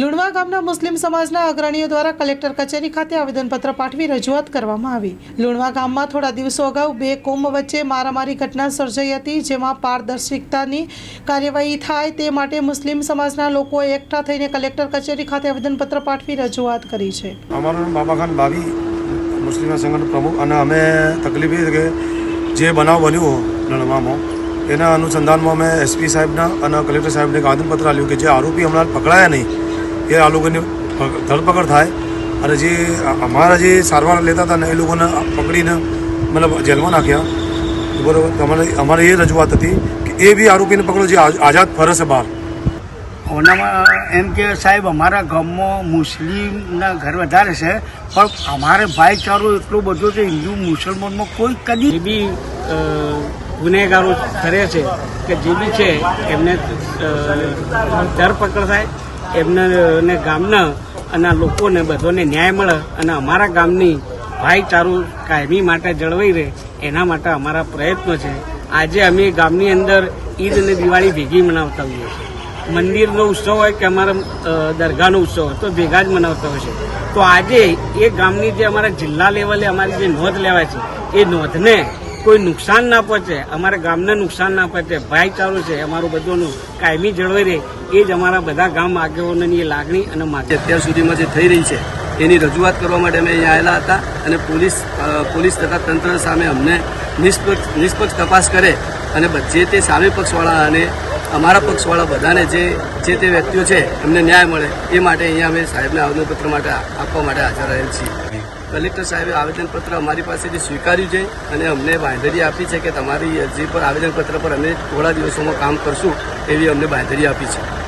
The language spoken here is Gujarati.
લુણવા ગામના મુસ્લિમ સમાજના અગ્રણીઓ દ્વારા કલેક્ટર કચેરી ખાતે આવેદનપત્ર પાઠવી રજૂઆત કરવામાં આવી. લુણવા ગામમાં થોડા દિવસો અગાઉ બે કોમ વચ્ચે મારામારી ઘટના સર્જાઈ હતી, જેમાં પારદર્શિકતાની કાર્યવાહી થાય તે માટે મુસ્લિમ સમાજના લોકો એકઠા થઈને કલેક્ટર કચેરી ખાતે આવેદનપત્ર પાઠવી રજૂઆત કરી છે. અમારું બાબાખાન બાબા બાવી મુસ્લિમ સંગઠન પ્રમુખ, અને અમે તકલીફ કે જે બનાવ બન્યો લણવામાં, એના અનુસંધાનમાં અમે એસપી સાહેબના અને કલેક્ટર સાહેબને આવેદનપત્ર આપ્યું કે જે આરોપી હમણાં પકડાયા નહીં. એ આ લોકોની ધરપકડ થાય અને જે અમારા જે સારવાર લેતા હતા ને એ લોકોને પકડીને મતલબ જેલમાં નાખ્યા. બરાબર? તમારે અમારે એ રજૂઆત હતી કે એ બી આરોપીને પકડો જે આઝાદ ફરે છે બહાર. ઓનામાં એમ કે સાહેબ અમારા ગામમાં મુસ્લિમના ઘર વધારે છે પણ અમારે ભાઈચારો એટલો બધો છે હિન્દુ મુસલમાનમાં કોઈ કદી બી ગુનેગારો કરે છે કે જે બી છે એમને ધરપકડ થાય. એમને અને ગામના અને લોકોને બધોને ન્યાય મળે અને અમારા ગામની ભાઈચારો કાયમી માટે જળવાઈ રહે, એના માટે અમારા પ્રયત્નો છે. આજે અમે ગામની અંદર ઈદ અને દિવાળી ભેગી મનાવતા હોઈએ છીએ. મંદિરનો ઉત્સવ હોય કે અમારા દરગાહનો ઉત્સવ હોય તો ભેગા જ મનાવતા હોય છે તો આજે એ ગામની જે અમારા જિલ્લા લેવલે અમારી જે નોંધ લેવાય છે, એ નોંધને કોઈ નુકસાન ના પહોંચે, અમારા ગામને નુકસાન ના પહોંચે, ભાઈચારો છે, અમારું બધુંનું કાયમી જળવાઈ રહે, એ જ અમારા બધા ગામ આગેવાનોની લાગણી અને માટે અત્યાર સુધીમાં જે થઈ રહી છે, એની રજૂઆત કરવા માટે અમે અહીંયા આવેલા હતા અને પોલીસ પોલીસ તથા તંત્ર સામે અમને નિષ્પક્ષ નિષ્પક્ષ તપાસ કરે અને જે તે સામે પક્ષવાળા અને અમારા પક્ષવાળા બધાને જે જે તે વ્યક્તિઓ છે, એમને ન્યાય મળે, એ માટે અહીંયા અમે સાહેબને આવેદનપત્ર માટે આપવા માટે હાજર રહેલ છીએ. કલેક્ટર સાહેબે આવેદનપત્ર અમારી પાસેથી સ્વીકાર્યું છે અને અમને બાંધરી આપી છે કે તમારી અરજી પર આવેદનપત્ર પર અમે થોડા દિવસોમાં કામ કરશું એવી અમને બાંધરી આપી છે.